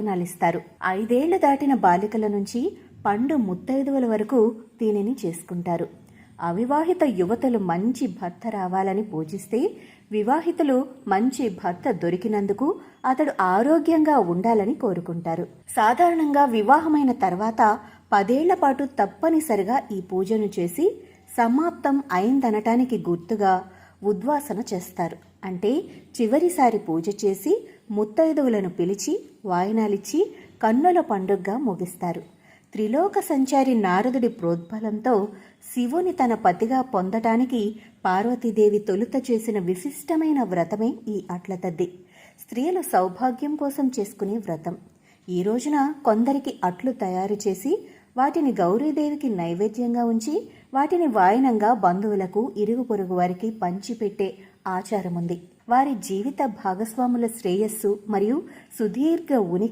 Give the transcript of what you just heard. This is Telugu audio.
వాయినాలిస్తారు ఐదేళ్ళు దాటిన బాలికల నుంచి పండు ముత్తైదువుల వరకు దీనిని చేసుకుంటారు. అవివాహిత యువతలు మంచి భర్త రావాలని పూజిస్తే వివాహితులు మంచి భర్త దొరికినందుకు అతడు ఆరోగ్యంగా ఉండాలని కోరుకుంటారు. సాధారణంగా వివాహమైన తర్వాత పదేళ్ళ పాటు తప్పనిసరిగా ఈ పూజను చేసి సమాప్తం అయిందనటానికి గుర్తుగా ఉద్వాసన చేస్తారు. అంటే చివరిసారి పూజ చేసి ముత్తైదువులను పిలిచి వాయినాలిచ్చి కన్నుల పండుగగా ముగిస్తారు. త్రిలోక సంచారి నారదుడి ప్రోద్బలంతో శివుని తన పతిగా పొందటానికి పార్వతీదేవి తొలుత చేసిన విశిష్టమైన వ్రతమే ఈ అట్లతద్ది స్త్రీలు సౌభాగ్యం కోసం చేసుకునే వ్రతం. ఈ రోజున కొందరికి అట్లు తయారు చేసి వాటిని గౌరీదేవికి నైవేద్యంగా ఉంచి వాటిని వాయనంగా బంధువులకు ఇరుగు పొరుగు వారికి పంచిపెట్టే ఆచారముంది. వారి జీవిత భాగస్వాముల శ్రేయస్సు మరియు సుదీర్ఘ ఉనికి